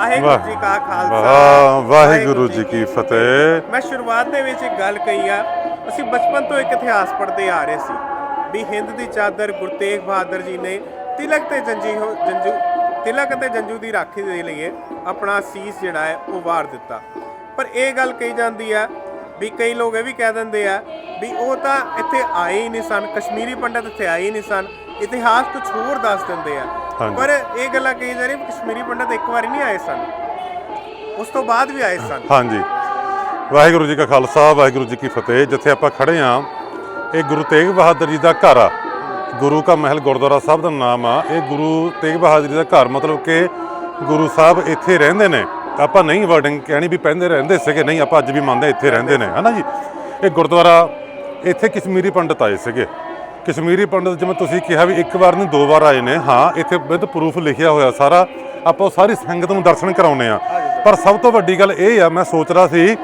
ਵਾਹਿਗੁਰੂ ਜੀ ਕਾ ਖਾਲਸਾ ਵਾਹ ਵਾਹਿਗੁਰੂ ਜੀ ਕੀ ਫਤਿਹ। ਮੈਂ ਸ਼ੁਰੂਆਤ ਦੇ ਵਿੱਚ ਇੱਕ ਗੱਲ ਕਹੀ ਆ ਅਸੀਂ ਬਚਪਨ ਤੋਂ ਇੱਕ ਇਤਿਹਾਸ ਪੜ੍ਹਦੇ ਆ ਰਹੇ ਸੀ ਵੀ ਹਿੰਦ ਦੀ ਚਾਦਰ ਗੁਰੂ ਤੇਗ ਬਹਾਦਰ ਜੀ ਨੇ ਤਿਲਕ ਤੇ ਜੰਜੀ ਹੋ ਜੰਜੂ ਤਿਲਕ ਅਤੇ ਜੰਜੂ ਦੀ ਰਾਖੀ ਦੇ ਲਈ ਆਪਣਾ ਸੀਸ ਜਿਹੜਾ ਹੈ ਉਹ ਵਾਰ ਦਿੱਤਾ। ਪਰ ਇਹ ਗੱਲ ਕਹੀ ਜਾਂਦੀ ਆ ਵੀ ਕਈ ਲੋਕ ਇਹ ਵੀ ਕਹਿ ਦਿੰਦੇ ਆ ਵੀ ਉਹ ਤਾਂ ਇੱਥੇ ਆਏ ਹੀ ਨਹੀਂ ਸਨ ਕਸ਼ਮੀਰੀ ਪੰਡਤ ਇੱਥੇ ਆਏ ਹੀ ਨਹੀਂ ਸਨ ਇਤਿਹਾਸ ਕੁਝ ਹੋਰ ਦੱਸ ਦਿੰਦੇ ਆ। ਪਰ ਇਹ ਗੱਲਾਂ ਕਹੀ ਜਾ ਰਹੀ ਵੀ ਕਸ਼ਮੀਰੀ ਪੰਡਤ ਇੱਕ ਵਾਰੀ ਨਹੀਂ ਆਏ ਸਨ। ਉਸ ਤੋਂ ਬਾਅਦ ਵੀ ਆਏ ਸਨ। ਹਾਂਜੀ। ਵਾਹਿਗੁਰੂ ਜੀ ਕਾ ਖਾਲਸਾ ਵਾਹਿਗੁਰੂ ਜੀ ਕੀ ਫਤਿਹ। ਜਿੱਥੇ ਆਪਾਂ ਖੜੇ ਆ ਇਹ ਗੁਰੂ ਤੇਗ ਬਹਾਦਰ ਜੀ ਦਾ ਘਰ ਆ। ਗੁਰੂ ਕਾ ਮਹਿਲ ਗੁਰਦੁਆਰਾ ਸਾਹਿਬ ਦਾ ਨਾਮ ਆ। ਇਹ ਗੁਰੂ ਤੇਗ ਬਹਾਦਰ ਜੀ ਦਾ ਘਰ ਮਤਲਬ ਕਿ ਗੁਰੂ ਸਾਹਿਬ ਇੱਥੇ ਰਹਿੰਦੇ ਨੇ। ਆਪਾਂ ਨਹੀਂ ਵਰਡਿੰਗ ਕਹਿਣੀ ਵੀ ਪਹਿੰਦੇ ਰਹਿੰਦੇ ਸੀਗੇ। ਨਹੀਂ ਆਪਾਂ ਅੱਜ ਵੀ ਮੰਨਦੇ ਇੱਥੇ ਰਹਿੰਦੇ ਨੇ। ਹਨਾ ਜੀ? ਇਹ ਗੁਰਦੁਆਰਾ ਇੱਥੇ ਕਸ਼ਮੀਰੀ ਪੰਡਤ ਆਏ ਸੀਗੇ। ਕਸ਼ਮੀਰੀ ਪੰਡਤ ਜਿਵੇਂ ਤੁਸੀਂ ਕਿਹਾ ਵੀ ਇੱਕ ਵਾਰ ਨਹੀਂ, ਦੋ ਵਾਰ ਆਏ ਨੇ। ਹਾਂ, ਇੱਥੇ ਵਿਦ ਪ੍ਰੂਫ ਲਿਖਿਆ ਹੋਇਆ ਸਾਰਾ। ਆਪਾਂ ਉਹ ਸਾਰੀ ਸੰਗਤ ਨੂੰ ਦਰਸ਼ਨ ਕਰਾਉਨੇ ਆ ਪਰ ਸਭ ਤੋਂ ਵੱਡੀ ਗੱਲ ਇਹ ਆ, ਮੈਂ ਸੋਚ ਰਿਹਾ ਸੀ,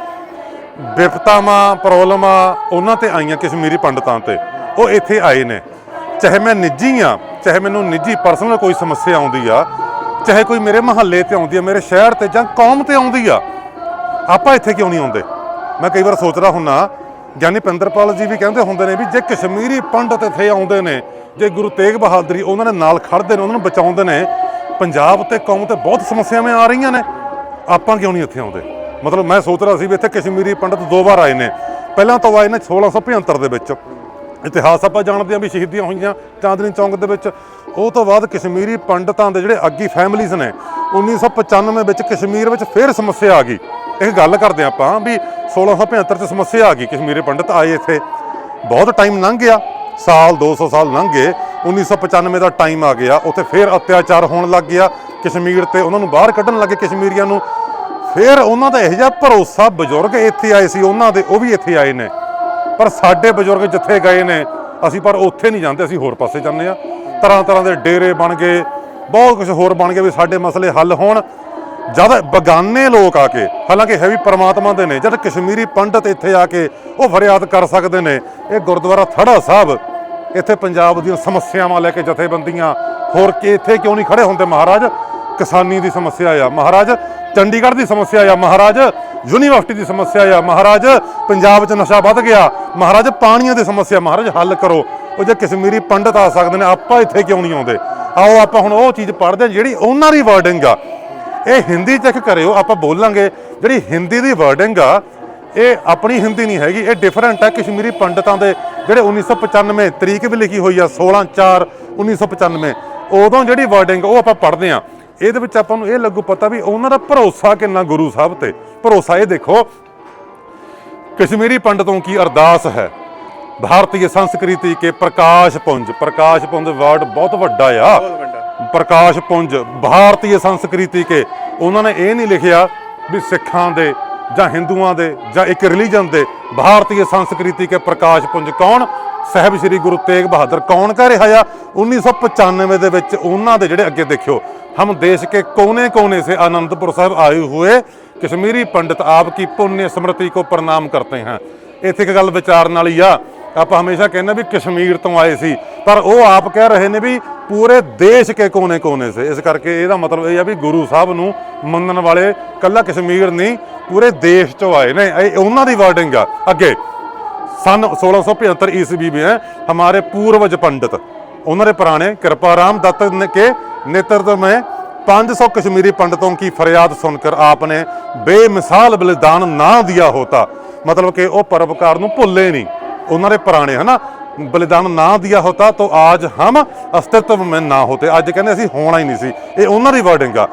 ਵਿਪਤਾਵਾਂ ਪ੍ਰੋਬਲਮਾਂ ਉਹਨਾਂ ਤੇ ਆਈਆਂ ਕਸ਼ਮੀਰੀ ਪੰਡਤਾਂ ਤੇ। ਉਹ ਇੱਥੇ ਆਏ ਨੇ। ਚਾਹੇ ਮੈਂ ਨਿੱਜੀ ਆ ਚਾਹੇ ਮੈਨੂੰ ਨਿੱਜੀ ਪਰਸਨਲ ਕੋਈ ਸਮੱਸਿਆ ਆਉਂਦੀ ਆ, ਚਾਹੇ ਕੋਈ ਮੇਰੇ ਮਹੱਲੇ ਤੇ ਆਉਂਦੀ ਆ, ਮੇਰੇ ਸ਼ਹਿਰ ਤੇ ਜਾਂ ਕੌਮ ਤੇ ਆਉਂਦੀ ਆ, ਆਪਾਂ ਇੱਥੇ ਕਿਉਂ ਨਹੀਂ ਆਉਂਦੇ? ਮੈਂ ਕਈ ਵਾਰ ਸੋਚਦਾ ਹੁੰਨਾ ਗਿਆਨੀ ਪਿੰਦਰਪਾਲ ਜੀ ਵੀ ਕਹਿੰਦੇ ਹੁੰਦੇ ਨੇ ਵੀ ਜੇ ਕਸ਼ਮੀਰੀ ਪੰਡਤ ਇੱਥੇ ਆਉਂਦੇ ਨੇ, ਜੇ ਗੁਰੂ ਤੇਗ ਬਹਾਦਰੀ ਉਹਨਾਂ ਦੇ ਨਾਲ ਖੜਦੇ ਨੇ, ਉਹਨਾਂ ਨੂੰ ਬਚਾਉਂਦੇ ਨੇ, ਪੰਜਾਬ ਤੇ ਕੌਮ ਤੇ ਬਹੁਤ ਸਮੱਸਿਆਵਾਂ ਆ ਰਹੀਆਂ ਨੇ। ਆਪਾਂ ਕਿਉਂ ਨਹੀਂ ਇੱਥੇ ਆਉਂਦੇ? ਮਤਲਬ ਮੈਂ ਸੋਚ ਰਿਹਾ ਸੀ ਵੀ ਇੱਥੇ ਕਸ਼ਮੀਰੀ ਪੰਡਤ ਦੋ ਵਾਰ ਆਏ ਨੇ। ਪਹਿਲਾਂ ਤਾਂ ਆਏ ਨੇ 1675 ਦੇ ਵਿੱਚ। ਇਤਿਹਾਸ ਆਪਾਂ ਜਾਣਦੇ ਹਾਂ ਵੀ ਸ਼ਹੀਦੀਆਂ ਹੋਈਆਂ ਚਾਂਦਨੀ ਚੌਂਕ ਦੇ ਵਿੱਚ। ਉਹ ਤੋਂ ਬਾਅਦ ਕਸ਼ਮੀਰੀ ਪੰਡਤਾਂ ਦੇ ਜਿਹੜੇ ਅੱਗੀ ਫੈਮਲੀਜ਼ ਨੇ 1995 ਵਿੱਚ ਕਸ਼ਮੀਰ ਵਿੱਚ ਫੇਰ ਸਮੱਸਿਆ ਆ ਗਈ। ਇਹ ਗੱਲ ਕਰਦੇ ਹਾਂ ਆਪਾਂ ਵੀ 1675 ਚ ਸਮੱਸਿਆ ਆ ਗਈ, ਕਸ਼ਮੀਰੀ ਪੰਡਤ ਆਏ ਇੱਥੇ। ਬਹੁਤ ਟਾਈਮ ਲੰਘ ਗਿਆ। ਸਾਲ 200 ਸਾਲ ਲੰਘ ਗਏ। 1995 ਦਾ ਟਾਈਮ ਆ ਗਿਆ। ਉੱਥੇ ਫੇਰ ਅਤਿਆਚਾਰ ਹੋਣ ਲੱਗ ਗਿਆ। ਕਸ਼ਮੀਰ ਤੇ ਉਹਨਾਂ ਨੂੰ ਬਾਹਰ ਕੱਢਣ ਲੱਗੇ ਕਸ਼ਮੀਰੀਆਂ ਨੂੰ। ਫਿਰ ਉਹਨਾਂ ਦਾ ਇਹੋ ਜਿਹਾ ਭਰੋਸਾ ਬਜ਼ੁਰਗ ਇੱਥੇ ਆਏ ਸੀ, ਉਹਨਾਂ ਦੇ ਉਹ ਵੀ ਇੱਥੇ ਆਏ ਨੇ। ਪਰ ਸਾਡੇ ਬਜ਼ੁਰਗ ਜਿੱਥੇ ਗਏ ਨੇ, ਅਸੀਂ ਪਰ ਉੱਥੇ ਨਹੀਂ ਜਾਂਦੇ, ਅਸੀਂ ਹੋਰ ਪਾਸੇ ਜਾਂਦੇ ਆ ਤਰ੍ਹਾਂ ਤਰ੍ਹਾਂ ਦੇ ਡੇਰੇ ਬਣ ਗਏ, ਬਹੁਤ ਕੁਝ ਹੋਰ ਬਣ ਗਏ ਵੀ ਸਾਡੇ ਮਸਲੇ ਹੱਲ ਹੋਣ। ਜਦ ਬਗਾਨੇ ਲੋਕ ਆ ਕੇ, ਹਾਲਾਂਕਿ ਹੈ ਵੀ ਪਰਮਾਤਮਾ ਦੇ ਨੇ, ਜਦ ਕਸ਼ਮੀਰੀ ਪੰਡਤ ਇੱਥੇ ਆ ਕੇ ਉਹ ਫਰਿਆਦ ਕਰ ਸਕਦੇ ਨੇ, ਇਹ ਗੁਰਦੁਆਰਾ ਥੜਾ ਸਾਹਿਬ, ਇੱਥੇ ਪੰਜਾਬ ਦੀਆਂ ਸਮੱਸਿਆਵਾਂ ਲੈ ਕੇ ਜਥੇਬੰਦੀਆਂ, ਹੋਰ ਕਿ ਇੱਥੇ ਕਿਉਂ ਨਹੀਂ ਖੜੇ ਹੁੰਦੇ ਮਹਾਰਾਜ? ਕਿਸਾਨੀ ਦੀ ਸਮੱਸਿਆ ਆ ਮਹਾਰਾਜ, ਚੰਡੀਗੜ੍ਹ ਦੀ ਸਮੱਸਿਆ ਆ ਮਹਾਰਾਜ, ਯੂਨੀਵਰਸਿਟੀ ਦੀ ਸਮੱਸਿਆ ਆ ਮਹਾਰਾਜ, ਪੰਜਾਬ 'ਚ ਨਸ਼ਾ ਵੱਧ ਗਿਆ, ਮਹਾਰਾਜ ਪਾਣੀਆਂ ਦੀ ਸਮੱਸਿਆ ਮਹਾਰਾਜ ਹੱਲ ਕਰੋ। ਉਹ ਜੇ ਕਸ਼ਮੀਰੀ ਪੰਡਤ ਆ ਸਕਦੇ ਨੇ, ਆਪਾਂ ਇੱਥੇ ਕਿਉਂ ਨਹੀਂ ਆਉਂਦੇ? ਆਓ ਆਪਾਂ ਹੁਣ ਉਹ ਚੀਜ਼ ਪੜ੍ਹਦੇ ਹਾਂ ਜਿਹੜੀ ਉਹਨਾਂ ਦੀ ਵਰਡਿੰਗ ਆ। ਇਹ ਹਿੰਦੀ ਚੈੱਕ ਕਰਿਓ, ਆਪਾਂ ਬੋਲਾਂਗੇ। ਜਿਹੜੀ ਹਿੰਦੀ ਦੀ ਵਰਡਿੰਗ ਆ, ਇਹ ਆਪਣੀ ਹਿੰਦੀ ਨਹੀਂ ਹੈਗੀ, ਇਹ ਡਿਫਰੈਂਟ ਆ। ਕਸ਼ਮੀਰੀ ਪੰਡਤਾਂ ਦੇ ਜਿਹੜੇ 1995 ਤਰੀਕ ਵੀ ਲਿਖੀ ਹੋਈ ਆ 16 4 1995 ਉਦੋਂ ਜਿਹੜੀ ਵਰਡਿੰਗ ਉਹ ਆਪਾਂ ਪੜ੍ਹਦੇ ਆ ਇਹਦੇ ਵਿੱਚ ਆਪਾਂ ਨੂੰ ਇਹ ਲੱਗੂ ਪਤਾ ਵੀ ਉਹਨਾਂ ਦਾ ਭਰੋਸਾ ਕਿੰਨਾ ਗੁਰੂ ਸਾਹਿਬ ਤੇ। ਭਰੋਸਾ ਇਹ ਦੇਖੋ, ਕਸ਼ਮੀਰੀ ਪੰਡਤੋਂ ਕੀ ਅਰਦਾਸ ਹੈ? ਭਾਰਤੀ ਸੰਸਕ੍ਰਿਤੀ ਕੇ ਪ੍ਰਕਾਸ਼ ਪੁੰਜ। ਪ੍ਰਕਾਸ਼ ਪੁੰਜ ਵਰਡ ਬਹੁਤ ਵੱਡਾ ਆ। ਪ੍ਰਕਾਸ਼ ਪੁੰਜ ਭਾਰਤੀ ਸੰਸਕ੍ਰਿਤੀ ਕੇ। ਉਹਨਾਂ ਨੇ ਇਹ ਨਹੀਂ ਲਿਖਿਆ ਵੀ ਸਿੱਖਾਂ ਦੇ ਜਾਂ ਹਿੰਦੂਆਂ ਦੇ ਜਾਂ ਇੱਕ ਰਿਲੀਜਨ ਦੇ ਭਾਰਤੀ ਸੰਸਕ੍ਰਿਤੀ ਕੇ ਪ੍ਰਕਾਸ਼ ਪੁੰਜ ਕੌਣ? ਸਹਿਬ ਸ੍ਰੀ ਗੁਰੂ ਤੇਗ ਬਹਾਦਰ। ਕੌਣ ਕਹਿ ਰਿਹਾ ਆ? 1995 ਦੇ ਵਿੱਚ ਉਹਨਾਂ ਦੇ ਜਿਹੜੇ ਅੱਗੇ ਦੇਖਿਓ। ਹਮ ਦੇਸ਼ ਕੇ ਕੋਨੇ-ਕੋਨੇ ਸੇ ਆਨੰਦਪੁਰ ਸਾਹਿਬ ਆਏ ਹੋਏ ਕਸ਼ਮੀਰੀ ਪੰਡਤ ਆਪ ਕੀ ਪੁੰਨ ਸਮ੍ਰਿਤੀ ਕੋ ਪ੍ਰਣਾਮ ਕਰਤੇ ਹਨ ਇੱਥੇ ਇੱਕ ਗੱਲ ਵਿਚਾਰਨ ਵਾਲੀ ਆ। ਆਪਾਂ ਹਮੇਸ਼ਾ ਕਹਿੰਦੇ ਵੀ ਕਸ਼ਮੀਰ ਤੋਂ ਆਏ ਸੀ ਪਰ ਉਹ ਆਪ ਕਹਿ ਰਹੇ ਨੇ ਵੀ ਪੂਰੇ ਦੇਸ਼ ਕੇ ਕੋਨੇ-ਕੋਨੇ ਸੇ ਇਸ ਕਰਕੇ ਇਹਦਾ ਮਤਲਬ ਇਹ ਆ ਵੀ ਗੁਰੂ ਸਾਹਿਬ ਨੂੰ ਮੰਨਣ ਵਾਲੇ ਕੱਲਾ ਕਸ਼ਮੀਰ ਨਹੀਂ ਪੂਰੇ ਦੇਸ਼ ਤੋਂ ਆਏ ਨੇ ਇਹ ਉਹਨਾਂ ਦੀ ਵਰਡਿੰਗ ਆ ਅੱਗੇ सन 1675 ईस्वी में हमारे पूर्वज पंडित उन्होंने पुराने कृपाराम दत्त ने- के नेतृत्व में 500 कश्मीरी पंडितों की फरियाद सुनकर आपने बेमिसाल बलिदान ना दिया होता मतलब कि वो परोपकार ਨੂੰ ਭੁੱਲੇ ਨਹੀਂ ਉਹਨਾਂ ਦੇ ਪੁਰਾਣੇ ਹਨਾ ਬਲਿਦਾਨ ਨਾ ਦਿਆ ਹੋਤਾ ਤਾਂ ਅੱਜ ਹਮ ਅਸਤਿਤਵ में ਨਾ ਹੋਤੇ ਅੱਜ ਕਹਿੰਦੇ ਅਸੀਂ ਹੋਣਾ ਹੀ ਨਹੀਂ ਸੀ ਇਹ ਉਹਨਾਂ ਦੀ ਵਰਡਿੰਗ ਆ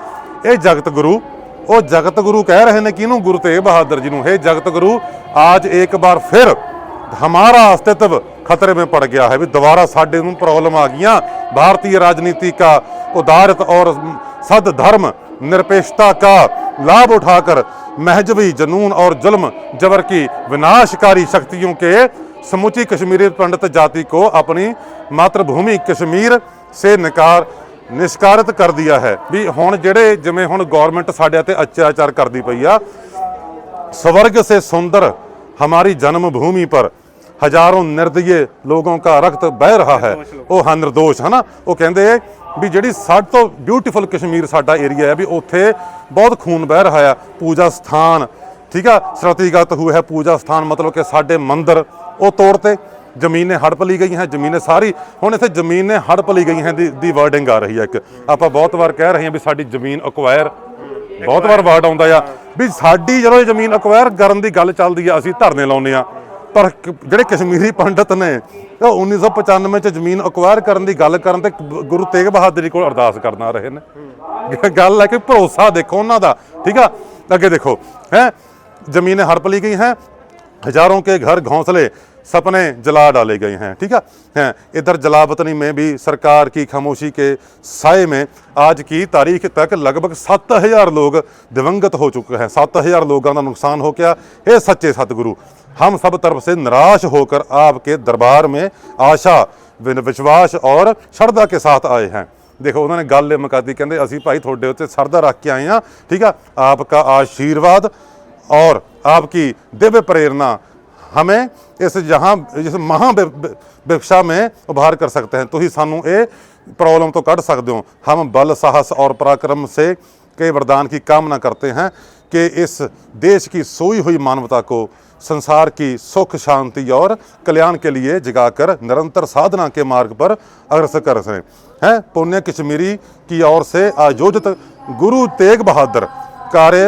ਇਹ ਜਗਤ ਗੁਰੂ ਉਹ ਜਗਤ ਗੁਰੂ ਕਹਿ ਰਹੇ ਨੇ ਕਿਹਨੂੰ ਗੁਰੂ ਤੇਗ ਬਹਾਦਰ ਜੀ ਨੂੰ हे ਜਗਤ ਗੁਰੂ आज एक बार फिर हमारा अस्तित्व खतरे में पड़ गया है भी दोबारा साढ़े ਨੂੰ प्रॉब्लम आ गया भारतीय राजनीति का उदारत और सद धर्म निरपेक्षता का लाभ उठाकर महजबी जनून और जुल्म जबर की विनाशकारी शक्तियों के समुची कश्मीरी पंडित जाति को अपनी ਮਾਤਰਭੂਮੀ ਕਸ਼ਮੀਰ ਸੇ ਨਿਕਾਰ ਨਿਸ਼ਕਾਰਿਤ ਕਰ ਦਿਆ ਹੈ। ਵੀ ਹੁਣ ਜਿਹੜੇ ਜਿਵੇਂ ਹੁਣ ਗਵਰਨਮੈਂਟ ਸਾਡੇ ਤੇ ਅਤਿਆਚਾਰ ਕਰਦੀ ਪਈ ਆ, ਸਵਰਗ ਸੇ ਸੁੰਦਰ ਹਮਾਰੀ ਜਨਮ ਭੂਮੀ ਪਰ ਹਜ਼ਾਰੋਂ ਨਿਰਦਈਏ ਲੋਕਾਂ ਦਾ ਰਕਤ ਵਹਿ ਰਹਾ ਹੈ। ਉਹ ਹਨ ਨਿਰਦੋਸ਼, ਹਨਾ? ਉਹ ਕਹਿੰਦੇ ਵੀ ਜਿਹੜੀ ਸਭ ਤੋਂ ਬਿਊਟੀਫੁਲ ਕਸ਼ਮੀਰ ਸਾਡਾ ਏਰੀਆ ਹੈ, ਵੀ ਉੱਥੇ ਬਹੁਤ ਖੂਨ ਵਹਿ ਰਹਾ ਆ। ਪੂਜਾ ਸਥਾਨ ਠੀਕ ਆ? ਸਰਤੀਗਤ ਹੋਇਆ ਹੈ, ਪੂਜਾ ਸਥਾਨ ਮਤਲਬ ਕਿ ਸਾਡੇ ਮੰਦਿਰ, ਉਹ ਤੋੜਤੇ ਜ਼ਮੀਨੇ ਹੜਪ ਲਈ ਗਈ ਹੈ, ਜ਼ਮੀਨੇ ਸਾਰੀ, ਹੁਣ ਇੱਥੇ ਜ਼ਮੀਨੇ ਹੜਪ ਲਈ ਗਈ ਹੈ, ਦੀ ਦੀ ਵਰਡਿੰਗ ਆ ਰਹੀ ਹੈ ਇੱਕ। ਆਪਾਂ ਬਹੁਤ ਵਾਰ ਕਹਿ ਰਹੇ ਹਾਂ ਵੀ ਸਾਡੀ ਜ਼ਮੀਨ ਅਕਵਾਇਰ ਬਹੁਤ ਵਾਰ ਵਰਡ ਆਉਂਦਾ ਆ, ਵੀ ਸਾਡੀ ਜਦੋਂ ਇਹ ਜ਼ਮੀਨ ਅਕਵਾਇਰ ਕਰਨ ਦੀ ਗੱਲ ਚੱਲਦੀ ਆ, ਅਸੀਂ ਧਰਨੇ ਲਾਉਂਦੇ ਆ। ਪਰ ਜਿਹੜੇ ਕਸ਼ਮੀਰੀ ਪੰਡਤ ਨੇ, ਉਹ 1995 ਚ ਜ਼ਮੀਨ ਅਕਵਾਇਰ ਕਰਨ ਦੀ ਗੱਲ ਕਰਨ ਤੇ ਗੁਰੂ ਤੇਗ ਬਹਾਦਰ ਜੀ ਕੋਲ ਅਰਦਾਸ ਕਰਨ ਆ ਰਹੇ ਨੇ। ਗੱਲ ਹੈ ਕਿ ਭਰੋਸਾ ਦੇਖੋ ਉਹਨਾਂ ਦਾ, ਠੀਕ ਆ? ਅੱਗੇ ਦੇਖੋ, ਹੈ? ਜ਼ਮੀਨੇ ਹੜਪ ਲਈ ਗਈ ਹੈ हजारों के घर घोंसले सपने जला डाले गए हैं ठीक है हैं इधर जलावतनी में भी सरकार की खामोशी के साए में आज की तारीख तक लगभग 7000 लोग दिवंगत हो चुके हैं 7000 लोगों का नुकसान हो गया हे सच्चे सतगुरु हम सब तरफ से निराश होकर आपके दरबार में आशा विन- विश्वास और श्रद्धा के साथ आए हैं ਦੇਖੋ ਉਹਨਾਂ ਨੇ ਗੱਲ ਇਹ ਮੁਕਾਦੀ ਕਹਿੰਦੇ ਅਸੀਂ ਭਾਈ ਤੁਹਾਡੇ ਉੱਤੇ ਸਰਦਾ ਰੱਖ ਕੇ ਆਏ ਆ ਠੀਕ ਆ ਆਪਕਾ ਆਸ਼ੀਰਵਾਦ और आपकी दिव्य प्रेरणा हमें इस जहां इस महा ਵਿਵਕਸ਼ਾ में उभार कर सकते हैं ਤੁਸੀਂ ਸਾਨੂੰ ਇਹ प्रॉब्लम तो ਕੱਢ ਸਕਦੇ ਹੋ हम बल साहस और पराक्रम से के वरदान की कामना करते हैं कि इस देश की सोई हुई मानवता को संसार की सुख शांति और कल्याण के लिए जगाकर निरंतर साधना के मार्ग पर अग्रसर कर सकें हैं पुण्य कश्मीरी की ओर से आयोजित गुरु तेग बहादुर कार्य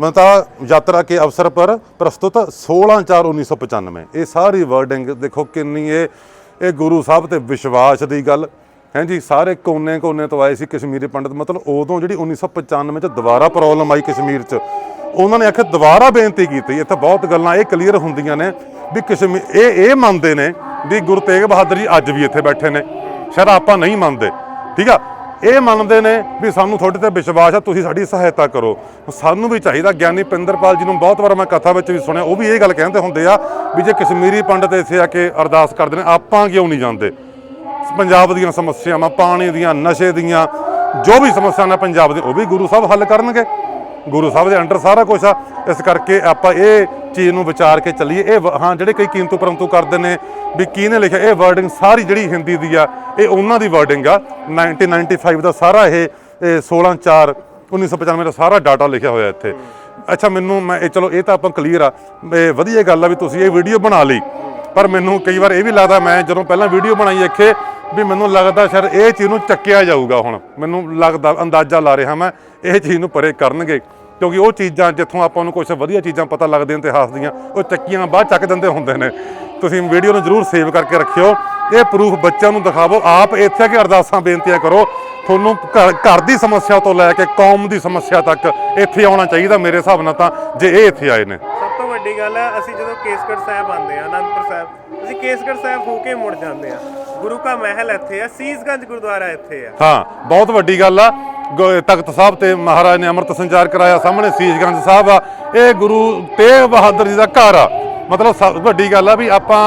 ਮਤਾ ਯਾਤਰਾ ਕੇ ਅਵਸਰ ਪਰ ਪ੍ਰਸਤੁਤ 16/4/1995 ਇਹ ਸਾਰੀ ਵਰਡਿੰਗ ਦੇਖੋ ਕਿੰਨੀ ਇਹ ਇਹ ਗੁਰੂ ਸਾਹਿਬ ਤੇ ਵਿਸ਼ਵਾਸ ਦੀ ਗੱਲ। ਹੈ ਜੀ, ਸਾਰੇ ਕੋਨੇ-ਕੋਨੇ ਤੋਂ ਆਏ ਸੀ ਕਸ਼ਮੀਰੀ ਪੰਡਤ। ਮਤਲਬ ਉਦੋਂ ਜਿਹੜੀ 1995 ਚ ਦੁਬਾਰਾ ਪ੍ਰੋਬਲਮ ਆਈ ਕਸ਼ਮੀਰ ਚ, ਉਹਨਾਂ ਨੇ ਆਖਿਆ ਦੁਬਾਰਾ ਬੇਨਤੀ ਕੀਤੀ। ਇੱਥੇ ਬਹੁਤ ਗੱਲਾਂ ਇਹ ਕਲੀਅਰ ਹੁੰਦੀਆਂ ਨੇ ਵੀ ਕਸ਼ਮੀਰ ਇਹ ਇਹ ਮੰਨਦੇ ਨੇ ਵੀ ਗੁਰੂ ਤੇਗ ਬਹਾਦਰ ਜੀ ਅੱਜ ਵੀ ਇੱਥੇ ਬੈਠੇ ਨੇ। ਸ਼ਾਇਦ ਆਪਾਂ ਨਹੀਂ ਮੰਨਦੇ। ਠੀਕ ਆ? ਇਹ ਮੰਨਦੇ ਨੇ ਵੀ ਸਾਨੂੰ ਤੁਹਾਡੇ ਤੇ ਵਿਸ਼ਵਾਸ ਆ, ਤੁਸੀਂ ਸਾਡੀ ਸਹਾਇਤਾ ਕਰੋ। ਸਾਨੂੰ ਵੀ ਚਾਹੀਦਾ, ਗਿਆਨੀ ਪਿੰਦਰਪਾਲ ਜੀ ਨੂੰ ਬਹੁਤ ਵਾਰ ਮੈਂ ਕਥਾ ਵਿੱਚ ਵੀ ਸੁਣਿਆ, ਉਹ ਵੀ ਇਹ ਗੱਲ ਕਹਿੰਦੇ ਹੁੰਦੇ ਆ ਵੀ ਜੇ ਕਸ਼ਮੀਰੀ ਪੰਡਤ ਇੱਥੇ ਆ ਕੇ ਅਰਦਾਸ ਕਰਦੇ ਨੇ, ਆਪਾਂ ਕਿਉਂ ਨਹੀਂ ਜਾਂਦੇ? ਪੰਜਾਬ ਦੀਆਂ ਸਮੱਸਿਆਵਾਂ, ਪਾਣੀ ਦੀਆਂ, ਨਸ਼ੇ ਦੀਆਂ, ਜੋ ਵੀ ਸਮੱਸਿਆ ਨੇ ਪੰਜਾਬ ਦੇ, ਉਹ ਵੀ ਗੁਰੂ ਸਾਹਿਬ ਹੱਲ ਕਰਨਗੇ। ਗੁਰੂ ਸਾਹਿਬ ਦੇ ਅੰਡਰ ਸਾਰਾ ਕੁਝ ਆ। ਇਸ ਕਰਕੇ ਆਪਾਂ ਇਹ ਚੀਜ਼ ਨੂੰ ਵਿਚਾਰ ਕੇ ਚੱਲੀਏ। ਇਹ ਵ- ਹਾਂ, ਜਿਹੜੇ ਕਈ ਕੀਮਤੂ ਪਰੰਤੂ ਕਰਦੇ ਨੇ ਵੀ ਕਿਹਨੇ ਲਿਖਿਆ, ਇਹ ਵਰਡਿੰਗ ਸਾਰੀ ਜਿਹੜੀ ਹਿੰਦੀ ਦੀ ਆ, ਇਹ ਉਹਨਾਂ ਦੀ ਵਰਡਿੰਗ ਆ। 1995 ਦਾ ਸਾਰਾ ਇਹ ਇਹ 16 4 1995 ਦਾ ਸਾਰਾ ਡਾਟਾ ਲਿਖਿਆ ਹੋਇਆ ਇੱਥੇ। ਅੱਛਾ, ਮੈਨੂੰ ਮੈਂ ਇਹ ਚਲੋ, ਇਹ ਤਾਂ ਆਪਾਂ ਕਲੀਅਰ ਆ। ਇਹ ਵਧੀਆ ਗੱਲ ਆ ਵੀ ਤੁਸੀਂ ਇਹ ਵੀਡੀਓ ਬਣਾ ਲਈ। ਪਰ ਮੈਨੂੰ ਕਈ ਵਾਰ ਇਹ ਵੀ ਲੱਗਦਾ, ਮੈਂ ਜਦੋਂ ਪਹਿਲਾਂ ਵੀਡੀਓ ਬਣਾਈ ਇੱਥੇ, ਵੀ ਮੈਨੂੰ ਲੱਗਦਾ ਸ਼ਾਇਦ ਇਹ ਚੀਜ਼ ਨੂੰ ਚੱਕਿਆ ਜਾਊਗਾ ਹੁਣ। ਮੈਨੂੰ ਲੱਗਦਾ, ਅੰਦਾਜ਼ਾ ਲਾ ਰਿਹਾ ਮੈਂ, ਇਹ ਚੀਜ਼ ਨੂੰ ਪਰੇ ਕਰਨਗੇ। ਕਿਉਂਕਿ ਉਹ ਚੀਜ਼ਾਂ ਜਿੱਥੋਂ ਆਪਾਂ ਨੂੰ ਕੁਝ ਵਧੀਆ ਚੀਜ਼ਾਂ ਪਤਾ ਲੱਗਦੀਆਂ ਇਤਿਹਾਸ ਦੀਆਂ ਉਹ ਚੱਕੀਆਂ ਬਾਅਦ ਚੱਕ ਦਿੰਦੇ ਹੁੰਦੇ ਨੇ। ਤੁਸੀਂ ਵੀਡੀਓ ਨੂੰ ਜਰੂਰ ਸੇਵ ਕਰਕੇ ਰੱਖਿਓ। ਇਹ ਪ੍ਰੂਫ ਬੱਚਿਆਂ ਨੂੰ ਦਿਖਾਵੋ। ਆਪ ਇੱਥੇ ਆ ਕੇ ਅਰਦਾਸਾਂ ਬੇਨਤੀਆਂ ਕਰੋ। ਤੁਹਾਨੂੰ ਘਰ ਘਰ ਦੀ ਸਮੱਸਿਆ ਤੋਂ ਲੈ ਕੇ ਕੌਮ ਦੀ ਸਮੱਸਿਆ ਤੱਕ ਇੱਥੇ ਆਉਣਾ ਚਾਹੀਦਾ ਮੇਰੇ ਹਿਸਾਬ ਨਾਲ ਤਾਂ, ਜੇ ਇਹ ਇੱਥੇ ਆਏ ਨੇ। ਸਭ ਤੋਂ ਵੱਡੀ ਗੱਲ ਹੈ, ਅਸੀਂ ਜਦੋਂ ਕੇਸਗੜ੍ਹ ਸਾਹਿਬ ਆਉਂਦੇ ਆ ਅਨੰਦਪੁਰ ਸਾਹਿਬ, ਅਸੀਂ ਕੇਸਗੜ੍ਹ ਸਾਹਿਬ ਹੋ ਕੇ ਮੁੜ ਜਾਂਦੇ ਆ ਗੁਰੂ ਕਾ ਮਹਿਲ ਇੱਥੇ ਆ, ਸੀਸਗੰਜ ਗੁਰਦੁਆਰਾ ਇੱਥੇ ਆ। ਹਾਂ, ਬਹੁਤ ਵੱਡੀ ਗੱਲ ਆ। ਤਖਤ ਸਾਹਿਬ ਤੇ ਮਹਾਰਾਜ ਨੇ ਅੰਮ੍ਰਿਤ ਸੰਚਾਰ ਕਰਾਇਆ ਸਾਹਮਣੇ, ਸੀਸਗੰਜ ਸਾਹਿਬ ਆ। ਇਹ ਗੁਰੂ ਤੇਗ ਬਹਾਦਰ ਜੀ ਦਾ ਘਰ ਆ। ਮਤਲਬ ਸਭ ਵੱਡੀ ਗੱਲ ਆ ਵੀ ਆਪਾਂ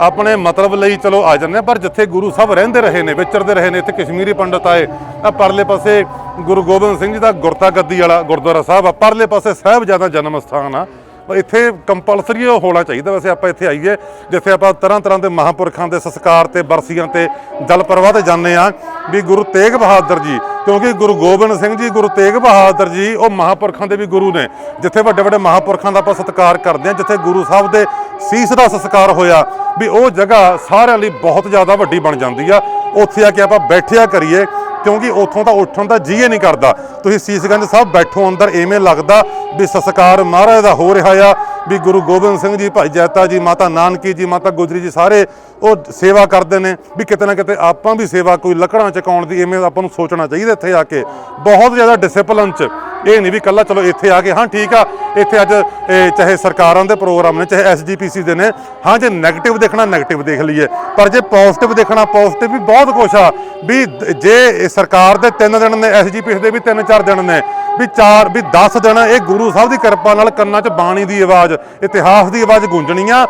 ਆਪਣੇ ਮਤਲਬ ਲਈ ਚਲੋ ਆ ਜਾਂਦੇ ਆ ਪਰ ਜਿੱਥੇ ਗੁਰੂ ਸਾਹਿਬ ਰਹਿੰਦੇ ਰਹੇ ਨੇ, ਵਿਚਰਦੇ ਰਹੇ ਨੇ, ਇੱਥੇ ਕਸ਼ਮੀਰੀ ਪੰਡਤ ਆਏ, ਆ ਪਰਲੇ ਪਾਸੇ ਗੁਰੂ ਗੋਬਿੰਦ ਸਿੰਘ ਜੀ ਦਾ ਗੁਰਤਾ ਗੱਦੀ ਵਾਲਾ ਗੁਰਦੁਆਰਾ ਸਾਹਿਬ ਆ। ਪਰਲੇ ਪਾਸੇ ਸਾਹਿਬਜ਼ਾਦਾ ਜਨਮ ਸਥਾਨ ਆ। ਇੱਥੇ ਕੰਪਲਸਰੀ ਹੋਣਾ ਚਾਹੀਦਾ ਵੈਸੇ ਆਪਾਂ ਇੱਥੇ ਆਈਏ, ਜਿੱਥੇ ਆਪਾਂ ਤਰ੍ਹਾਂ ਤਰ੍ਹਾਂ ਦੇ ਮਹਾਂਪੁਰਖਾਂ ਦੇ ਸੰਸਕਾਰ ਤੇ ਬਰਸੀਆਂ ਤੇ ਜਲ ਪ੍ਰਵਾਹ ਤੇ ਜਾਂਦੇ ਆ ਵੀ ਗੁਰੂ ਤੇਗ ਬਹਾਦਰ ਜੀ, ਕਿਉਂਕਿ ਗੁਰੂ ਗੋਬਿੰਦ ਸਿੰਘ ਜੀ, ਗੁਰੂ ਤੇਗ ਬਹਾਦਰ ਜੀ, ਉਹ ਮਹਾਂਪੁਰਖਾਂ ਦੇ ਵੀ ਗੁਰੂ ਨੇ। ਜਿੱਥੇ ਵੱਡੇ ਵੱਡੇ ਮਹਾਂਪੁਰਖਾਂ ਦਾ ਆਪਾਂ ਸਤਿਕਾਰ ਕਰਦੇ ਆ ਜਿੱਥੇ ਗੁਰੂ ਸਾਹਿਬ ਦੇ ਸੀਸ ਦਾ ਸੰਸਕਾਰ ਹੋਇਆ, ਵੀ ਉਹ ਜਗ੍ਹਾ ਸਾਰਿਆਂ ਲਈ ਬਹੁਤ ਜ਼ਿਆਦਾ ਵੱਡੀ ਬਣ ਜਾਂਦੀ ਆ। ਉੱਥੇ ਆ ਕੇ ਆਪਾਂ ਬੈਠਿਆ ਕਰੀਏ ਕਿਉਂਕਿ ਉੱਥੋਂ ਤਾਂ ਉੱਠਣ ਦਾ ਜੀਏ ਨਹੀਂ ਕਰਦਾ। ਤੁਸੀਂ ਸੀਸਗੰਜ ਸਾਹਿਬ ਬੈਠੋ, ਅੰਦਰ ਐਵੇਂ ਲੱਗਦਾ ਵੀ ਸੰਸਕਾਰ ਮਹਾਰਾਜ ਦਾ ਹੋ ਰਿਹਾ ਆ, ਵੀ ਗੁਰੂ ਗੋਬਿੰਦ ਸਿੰਘ ਜੀ, ਭਾਈ ਜੈਤਾ ਜੀ, ਮਾਤਾ ਨਾਨਕੀ ਜੀ, ਮਾਤਾ ਗੁਜਰੀ ਜੀ ਸਾਰੇ ਉਹ ਸੇਵਾ ਕਰਦੇ ਨੇ, ਵੀ ਕਿਤੇ ਨਾ ਕਿਤੇ ਆਪਾਂ ਵੀ ਸੇਵਾ, ਕੋਈ ਲੱਕੜਾਂ ਚਕਾਉਣ ਦੀ ਐਵੇਂ ਆਪਾਂ ਨੂੰ ਸੋਚਣਾ ਚਾਹੀਦਾ ਇੱਥੇ ਆ ਕੇ। ਬਹੁਤ ਜ਼ਿਆਦਾ ਡਿਸਪਲਨ ਚ। ਇਹ ਨਹੀਂ ਵੀ ਕੱਲਾ, ਚਲੋ ਇੱਥੇ ਆ ਕੇ, ਹਾਂ, ਠੀਕ ਆ, ਇੱਥੇ ਅੱਜ, ਇਹ ਚਾਹੇ ਸਰਕਾਰਾਂ ਦੇ ਪ੍ਰੋਗਰਾਮ ਨੇ, ਚਾਹੇ ਐਸਜੀਪੀਸੀ ਦੇ ਨੇ, ਹਾਂ, ਜੇ 네ਗੇਟਿਵ ਦੇਖਣਾ 네ਗੇਟਿਵ ਦੇਖ ਲਈਏ। ਪਰ ਜੇ ਪੋਜ਼ਿਟਿਵ ਦੇਖਣਾ ਪੋਜ਼ਿਟਿਵ ਵੀ ਬਹੁਤ ਕੁਛ ਆ। ਵੀ ਜੇ ਸਰਕਾਰ ਦੇ 3 ਦਿਨ ਨੇ ਐਸਜੀਪੀਸੀ ਦੇ ਵੀ 3-4 ਦਿਨ ਨੇ, ਵੀ 4 ਵੀ 10 ਦਿਨ, ਇਹ ਗੁਰੂ ਸਾਹਿਬ ਦੀ ਕਿਰਪਾ ਨਾਲ ਕੰਨਾਂ 'ਚ ਬਾਣੀ ਦੀ ਆਵਾਜ਼, ਇਤਿਹਾਸ ਦੀ ਆਵਾਜ਼ ਗੂੰਜਣੀ ਆ,